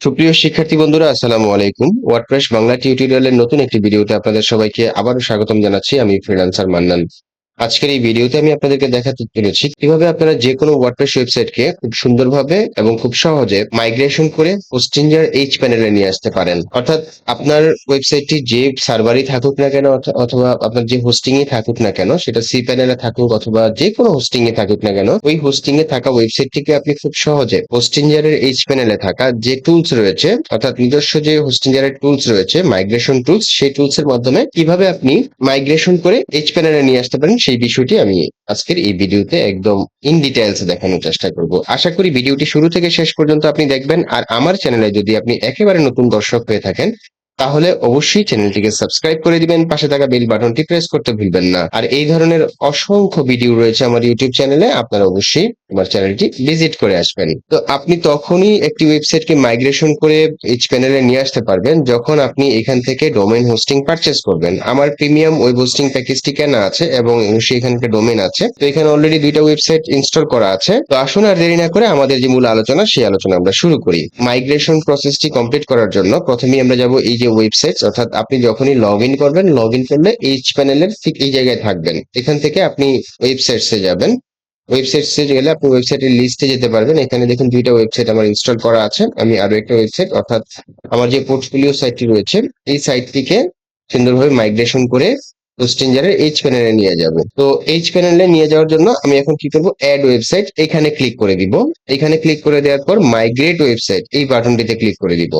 সুপ্রিয় শিক্ষার্থী বন্ধুরা, আসসালামু আলাইকুম। ওয়ার্ডপ্রেস বাংলা টিউটোরিয়ালের নতুন একটি ভিডিওতে আপনাদের সবাইকে আবারও স্বাগতম জানাচ্ছি। আমি ফ্রিল্যান্সার মান্নান। আজকের এই ভিডিওতে আমি আপনাদেরকে দেখাতে চলেছি কীভাবে আপনারা যে কোনো ওয়ার্ডপ্রেস ওয়েবসাইটকে খুব সুন্দরভাবে এবং খুব সহজে মাইগ্রেশন করে হোস্টিঞ্জার এইচ প্যানেলে নিয়ে আসতে পারেন। অর্থাৎ আপনার ওয়েবসাইটটি যে সার্ভারই থাকুক না কেন অথবা আপনার যে হোস্টিং এ থাকুক না কেন, সেটা সি প্যানেলে থাকুক অথবা যে কোনো হোস্টিং এ থাকুক না কেন, ওই হোস্টিং এ থাকা ওয়েবসাইটটিকে আপনি খুব সহজে হোস্টিঞ্জারের এইচ প্যানেলে থাকা যে টুলস রয়েছে, অর্থাৎ নিজস্ব যে হোস্টিঞ্জারের টুলস রয়েছে মাইগ্রেশন টুলস সেই টুলস এর মাধ্যমে কীভাবে আপনি মাইগ্রেশন করে এইচ প্যানেলে নিয়ে আসতে পারেন সেই বিষয়টি আমি আজকের এই ভিডিওতে একদম ইন ডিটেলস দেখানোর চেষ্টা করব। আশা করি ভিডিওটি শুরু থেকে শেষ পর্যন্ত আপনি দেখবেন। আর আমার চ্যানেলে যদি আপনি একেবারে নতুন দর্শক হয়ে থাকেন তাহলে অবশ্যই চ্যানেলটিকে সাবস্ক্রাইব করে দিবেন, পাশে থাকা বেল বাটনটি প্রেস করতে ভুলবেন না। আর এই ধরনের অসংখ্য ভিডিও রয়েছে আমার ইউটিউব চ্যানেলে আপনারা অবশ্যই আমার চ্যানেলটি ভিজিট করে আসবেন। তো আপনি তখনই একটি ওয়েবসাইটকে মাইগ্রেশন করে এইচ প্যানেলে নিয়ে আসতে পারবেন, যখন আপনি এখান থেকে ডোমেইন হোস্টিং পারচেজ করবেন। আমার প্রিমিয়াম ওয়েব হোস্টিং প্যাকেজটি কেনা আছে এবং সেখানকে ডোমেইন আছে। তো এখানে অলরেডি দুইটা ওয়েবসাইট ইনস্টল করা আছে। তো আসুন আর দেরি না করে আমাদের যে মূল আলোচনা, সেই আলোচনা আমরা শুরু করি। মাইগ্রেশন প্রসেসটি কমপ্লিট করার জন্য প্রথমেই আমরা যাব এই যে ওয়েবসাইট অর্থাৎ আপনি যখনই লগ ইন করবেন লগ ইন করলে এইচ প্যানেলের ঠিক এই জায়গায় থাকবেন। এখান থেকে আপনি ওয়েবসাইটসে যাবেন। ওয়েবসাইটসে গেলে আপনি ওয়েবসাইটের লিস্টে যেতে পারবেন। এখানে দেখুন দুইটা ওয়েবসাইট আমার ইনস্টল করা আছে। আমি আরও একটা ওয়েবসাইট অর্থাৎ আমার যে পোর্টফোলিও সাইটটি রয়েছে, এই সাইটটিকে সুন্দরভাবে মাইগ্রেশন করে হোস্টিঞ্জারের এইচ প্যানেলে নিয়ে যাব। তো এইচ প্যানেলে নিয়ে যাওয়ার জন্য আমি এখন কি করব? অ্যাড ওয়েবসাইট এখানে ক্লিক করে দিব। এখানে ক্লিক করে দেওয়ার পর মাইগ্রেট ওয়েবসাইট এই বাটনটিতে ক্লিক করে দিব।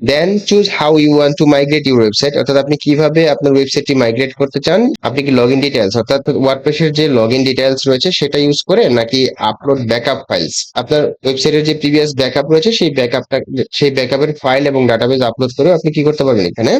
Then choose how you want to migrate your website অর্থাৎ আপনি কীভাবে আপনার ওয়েবসাইটটি মাইগ্রেট করতে চান, আপনি কি লগ ইন ডিটেলস অর্থাৎ ওয়ার্ডপ্রেসের যে লগ ইন ডিটেলস রয়েছে, সেটা ইউজ করে নাকি আপলোড ব্যাকআপ ফাইলস আপনার ওয়েবসাইটের যে প্রিভিয়াস ব্যাকআপ রয়েছে, সেই ব্যাকআপটা সেই ব্যাকআপের ফাইল এবং ডাটাবেস আপলোড করে আপনি কি করতে পারবেন এখানে?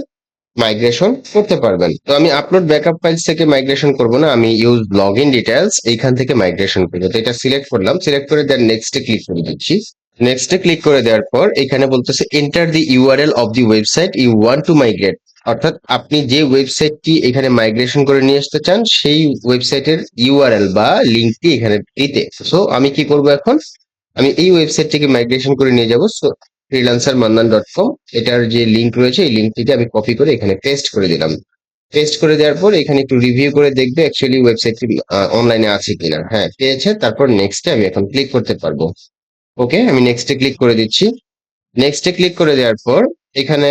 মাইগ্রেশন করতে পারবেন। তো আমি আপলোড ব্যাকআপ ফাইলস থেকে মাইগ্রেশন করব না, আমি ইউজ লগ ইন ডিটেলস এইখান থেকে মাইগ্রেশন করব। তো এটা সিলেক্ট করলাম সিলেক্ট করে দেন নেক্সটে ক্লিক করে দিচ্ছি। নেক্সটে ক্লিক করে দেওয়ার পর, এখানে বলতেছে enter the URL of the website you want to migrate অর্থাৎ আপনি যে ওয়েবসাইটটি এখানে মাইগ্রেশন করে নিয়ে আসতে চান, সেই ওয়েবসাইটের ইউআরএল বা লিঙ্কটি এখানে দিতে। সো আমি কি করব এখন? আমি এই ওয়েবসাইটটিকে মাইগ্রেশন করে নিয়ে যাব। So freelancer Mannan dot com এটার যে লিঙ্ক রয়েছে, এই লিঙ্কটিকে আমি কপি করে এখানে পেস্ট করে দিলাম। পেস্ট করে দেওয়ার পর, এখানে একটু রিভিউ করে দেখবে অ্যাকচুয়ালি ওয়েবসাইটটি অনলাইনে আছে কিনা। হ্যাঁ পেয়েছে, তারপর নেক্সটে আমি এখন ক্লিক করতে পারব। ওকে আমি নেক্সটে ক্লিক করে দিচ্ছি। নেক্সটে ক্লিক করে দেওয়ার পর, এখানে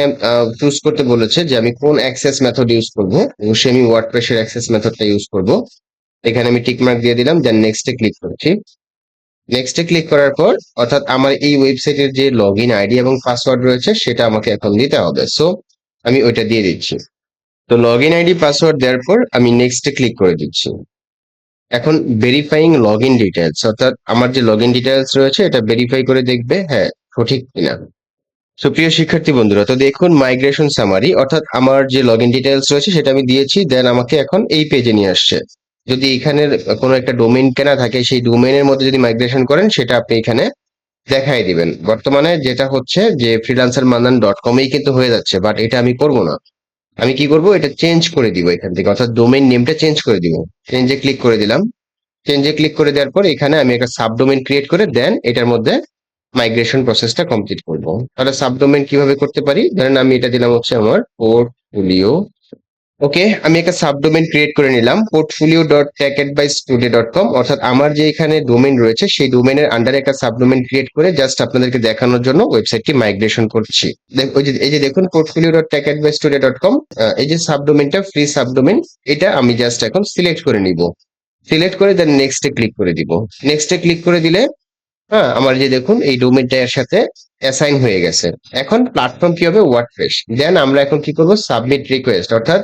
চুজ করতে বলেছে যে আমি কোন অ্যাক্সেস মেথড ইউজ করব অবশ্যই আমি ওয়ার্ডপ্রেসের অ্যাক্সেস মেথডটা ইউজ করব। এখানে আমি টিক মার্ক দিয়ে দিলাম দেন নেক্সটে ক্লিক করছি। নেক্সটে ক্লিক করার পর, অর্থাৎ আমার এই ওয়েবসাইটের যে লগ ইন আইডি এবং পাসওয়ার্ড রয়েছে, সেটা আমাকে এখন দিতে হবে। সো আমি ওইটা দিয়ে দিচ্ছি। তো লগ ইন আইডি পাসওয়ার্ড দেওয়ার পর, আমি নেক্সটে ক্লিক করে দিচ্ছি। এখন ভেরিফাইং লগ ইন ডিটেলস অর্থাৎ আমার যে লগ ইন ডিটেলস রয়েছে, এটা ভেরিফাই করে দেখবে হ্যাঁ সঠিক কিনা। সুপ্রিয় শিক্ষার্থী বন্ধুরা, তো দেখুন মাইগ্রেশন সামারি অর্থাৎ আমার যে লগ ইন ডিটেলস রয়েছে, সেটা আমি দিয়েছি দেন আমাকে এখন এই পেজে নিয়ে আসছে। যদি এখানের কোনো একটা ডোমেইন কেনা থাকে, সেই ডোমেইনের মধ্যে যদি মাইগ্রেশন করেন, সেটা আপনি এখানে দেখাই দিবেন। বর্তমানে যেটা হচ্ছে যে ফ্রিলান্সার মান্নান ডট কমেই কিন্তু হয়ে যাচ্ছে বাট এটা আমি করব না। আমি কি করব? এটা চেঞ্জ করে দিব এখান থেকে। অর্থাৎ ডোমেইন নেমটা চেঞ্জ করে দিব। চেঞ্জে ক্লিক করে দিলাম। চেঞ্জে ক্লিক করে দেওয়ার পর এখানে আমি একটা সাবডোমেন ক্রিয়েট করে দেন এটার মধ্যে মাইগ্রেশন প্রসেসটা কমপ্লিট করব। তাহলে সাবডোমেন কীভাবে করতে পারি? ধরেন আমি এটা দিলাম হচ্ছে আমার পোর্টফোলিও ওকে আমি একটা সাবডোমেন ক্রিয়েট করে নিলাম portfolio dot tacket by studay dot com অর্থাৎ আমার যে এখানে ডোমেন রয়েছে, সেই ডোমেনের আন্ডারে একটা সাবডোমেন ক্রিয়েট করে জাস্ট আপনাদেরকে দেখানোর জন্য ওয়েবসাইটটি মাইগ্রেশন করছি। এই যে দেখুন portfolio dot tacket by studay dot com এই যে সাবডোমেনটা ফ্রি সাবডোমেন এটা আমি জাস্ট এখন সিলেক্ট করে নিব। সিলেক্ট করে দেন নেক্সটে ক্লিক করে দিব। নেক্সটে ক্লিক করে দিলে হ্যাঁ আমার যে দেখুন, এই ডোমেনটা এর সাথে অ্যাসাইন হয়ে গেছে। এখন প্ল্যাটফর্ম কি হবে? ওয়ার্ডপ্রেস দেন আমরা এখন কি করব? সাবমিট রিকোয়েস্ট অর্থাৎ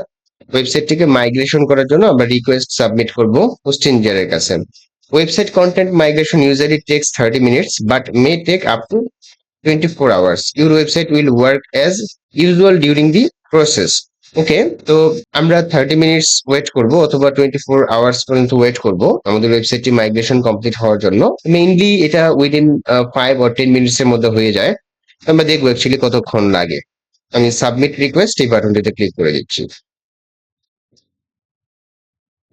ওয়েবসাইটটিকে মাইগ্রেশন করার জন্য আমরা রিকোয়েস্ট সাবমিট করব হোস্টিঞ্জারের কাছে। Website content migration usually takes thirty minutes but may take up to twenty four hours your website will work as usual during the process okay তো আমরা থার্টি মিনিটস ওয়েট করব অথবা টোয়েন্টি ফোর আওয়ার্স পর্যন্ত wait করব আমাদের ওয়েবসাইটটি migration complete হওয়ার জন্য। মেইনলি এটা within five or ten minutes এর মধ্যে হয়ে যায়। আমরা দেখব অ্যাকচুয়ালি কতক্ষণ লাগে। আমি সাবমিট রিকোয়েস্ট এই বাটনটিতে ক্লিক করে দিচ্ছি।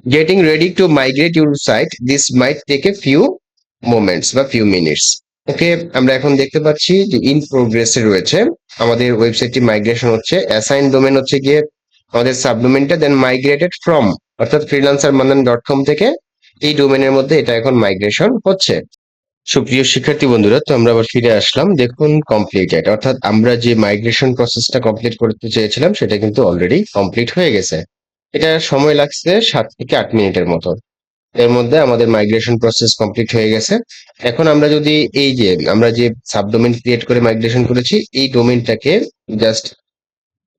Getting ready to migrate your site, this might take a few moments বা few minutes. ওকে আমরা এখন দেখতে পাচ্ছি যে ইন প্রোগ্রেসে রয়েছে। আমাদের ওয়েবসাইটটি মাইগ্রেশন হচ্ছে। অ্যাসাইন ডোমেন হচ্ছে গিয়ে আমাদের সাবডোমেনটা দেন মাইগ্রেটেড ফ্রম অর্থাৎ ফ্রিল্যান্সার মান্দান ডট কম থেকে এই ডোমেনের মধ্যে এটা এখন মাইগ্রেশন হচ্ছে। সুপ্রিয় শিক্ষার্থী বন্ধুরা, তো আমরা আবার ফিরে আসলাম। দেখুন কমপ্লিটেড অর্থাৎ আমরা যে মাইগ্রেশন প্রসেসটা কমপ্লিট করতে চেয়েছিলাম, সেটা কিন্তু অলরেডি কমপ্লিট হয়ে গেছে। এটা সময় লাগছে সাত থেকে আট মিনিটের মতো। এর মধ্যে আমাদের মাইগ্রেশন প্রসেস কমপ্লিট হয়ে গেছে। এখন আমরা যদি এই যে, আমরা যে সাবডোমেন ক্রিয়েট করে মাইগ্রেশন করেছি, এই ডোমেনটাকে জাস্ট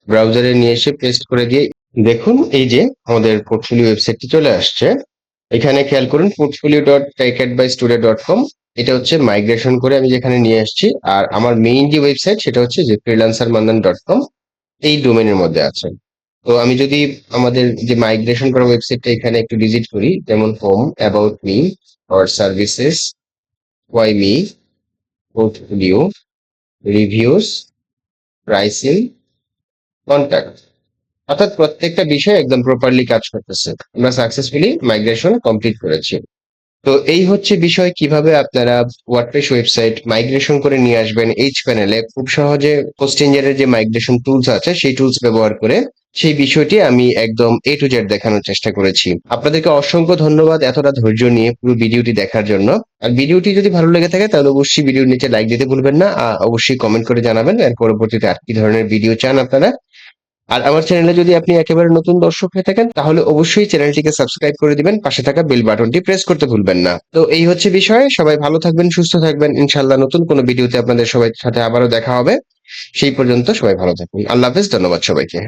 ব্রাউজারে নিয়ে এসে পেস্ট করে দিয়ে দেখুন এই যে আমাদের পোর্টফোলিও ওয়েবসাইটটি চলে আসছে। এখানে খেয়াল করুন portfolio dot tekket by student dot com এটা হচ্ছে মাইগ্রেশন করে আমি যেখানে নিয়ে আসছি আর আমার মেইন যে ওয়েবসাইট সেটা হচ্ছে যে ফ্রিলান্সার মান্দান ডট কম এই ডোমেনের মধ্যে আছে। তো আমি যদি আমাদের যে মাইগ্রেশন করা ওয়েবসাইটটা এখানে একটু ভিজিট করি, যেমন home about me or services why me portfolio reviews pricing contact অর্থাৎ প্রত্যেকটা বিষয় একদম প্রপারলি কাজ করতেছে। আমরা সাকসেসফুলি মাইগ্রেশন কমপ্লিট করেছি। তো এই হচ্ছে বিষয় কীভাবে আপনারা ওয়ার্ডপ্রেস ওয়েবসাইট মাইগ্রেশন করে নিয়ে আসবেন এইচ প্যানেলে খুব সহজে পোস্টিঞ্জারের যে মাইগ্রেশন টুলস আছে, সেই টুলস ব্যবহার করে সেই বিষয়টি আমি একদম এ টু জেড দেখানোর চেষ্টা করেছি। আপনাদেরকে অসংখ্য ধন্যবাদ এতটা ধৈর্য নিয়ে পুরো ভিডিওটি দেখার জন্য। আর ভিডিওটি যদি ভালো লেগে থাকে, তাহলে অবশ্যই ভিডিওর নিচে লাইক দিতে ভুলবেন না, আর অবশ্যই কমেন্ট করে জানাবেন এর পরবর্তীতে আর কি ধরনের ভিডিও চান আপনারা। আর আমার চ্যানেলে যদি আপনি একেবারে নতুন দর্শক হয়ে থাকেন, তাহলে অবশ্যই চ্যানেলটিকে সাবস্ক্রাইব করে দিবেন, পাশে থাকা বেল বাটনটি প্রেস করতে ভুলবেন না। তো এই হচ্ছে বিষয়, সবাই ভালো থাকবেন, সুস্থ থাকবেন ইনশাল্লাহ নতুন কোনো ভিডিওতে আপনাদের সবাই সাথে আবারও দেখা হবে। সেই পর্যন্ত সবাই ভালো থাকুন। আল্লাহ হাফেজ, ধন্যবাদ সবাইকে।